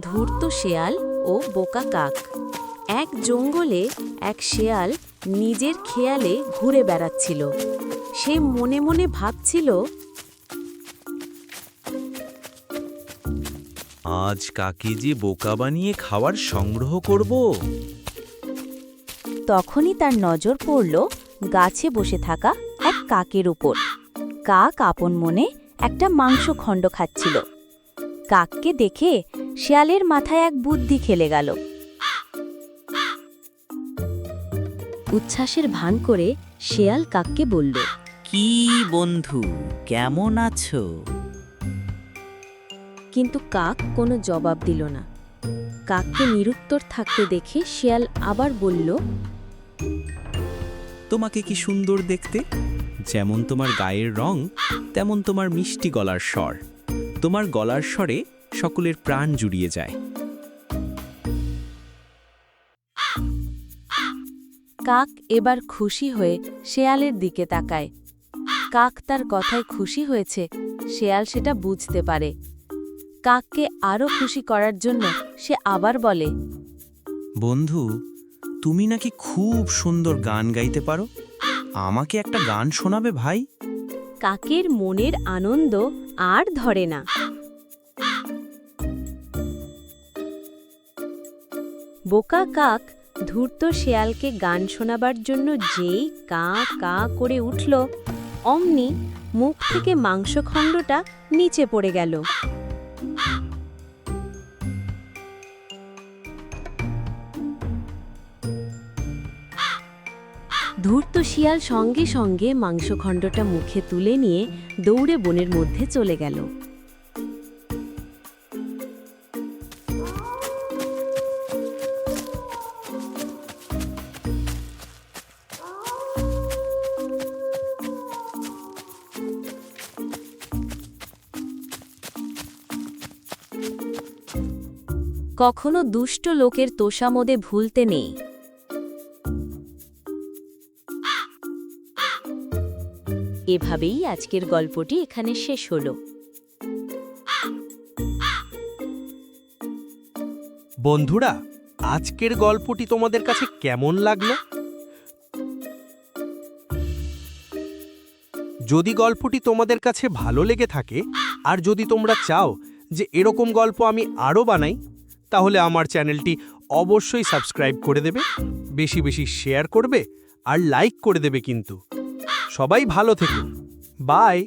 ধূর্ত শেয়াল ও বোকা কাক। এক জঙ্গলে এক শেয়াল নিজের খেয়ালে ঘুরে বেড়াচ্ছিল। সে মনে মনে ভাবছিল আজ কাকে যে বোকা বানিয়ে খাবার সংগ্রহ করব? তখনই তার নজর পড়ল গাছে বসে থাকা এক কাকের উপর। কাক আপন মনে একটা মাংস খণ্ড খাচ্ছিল। কাককে দেখে শেয়ালের মাথায় এক বুদ্ধি খেলে গেল। উচ্ছ্বাসের ভান করে শেয়াল কাককে বলল কি বন্ধু কেমন আছো? কিন্তু কাক কোনো জবাব দিল না। কাককে নিরুত্তর থাকতে দেখে শেয়াল আবার বলল তোমাকে কি সুন্দর দেখতে? যেমন তোমার গায়ের রং তেমন তোমার মিষ্টি গলার স্বর। তোমার গলার স্বরে সকলের প্রাণ জুড়িয়ে যায়। কাক এবার খুশি হয়ে শেয়ালের দিকে তাকায়। কাক তার কথায় খুশি হয়েছে শেয়াল সেটা বুঝতে পারে। কাককে আরও খুশি করার জন্য সে আবার বলে বন্ধু তুমি নাকি খুব সুন্দর গান গাইতে পারো? আমাকে একটা গান শোনাবে ভাই? কাকের মনের আনন্দ আর ধরে না। বোকা কাক ধূর্ত শেয়ালকে গান শোনাবার জন্য যেই কা কা করে উঠল, অমনি মুখ থেকে মাংসখণ্ডটা নিচে পড়ে গেল। ধূর্ত শিয়াল সঙ্গে সঙ্গে মাংসখণ্ডটা মুখে তুলে নিয়ে দৌড়ে বনের মধ্যে চলে গেল। কখনো দুষ্ট লোকের তোষামদে ভুলতে নেই। এভাবেই আজকের গল্পটি এখানে শেষ হলো। বন্ধুরা, আজকের গল্পটি তোমাদের কাছে কেমন লাগল? যদি গল্পটি তোমাদের কাছে ভালো লেগে থাকে, আর যদি তোমরা চাও যে এরকম গল্প আমি আরও বানাই তাহলে আমার চ্যানেলটি অবশ্যই সাবস্ক্রাইব করে দেবে, বেশি বেশি শেয়ার করবে আর লাইক করে দেবে কিন্তু। সবাই ভালো থেকুন। বাই।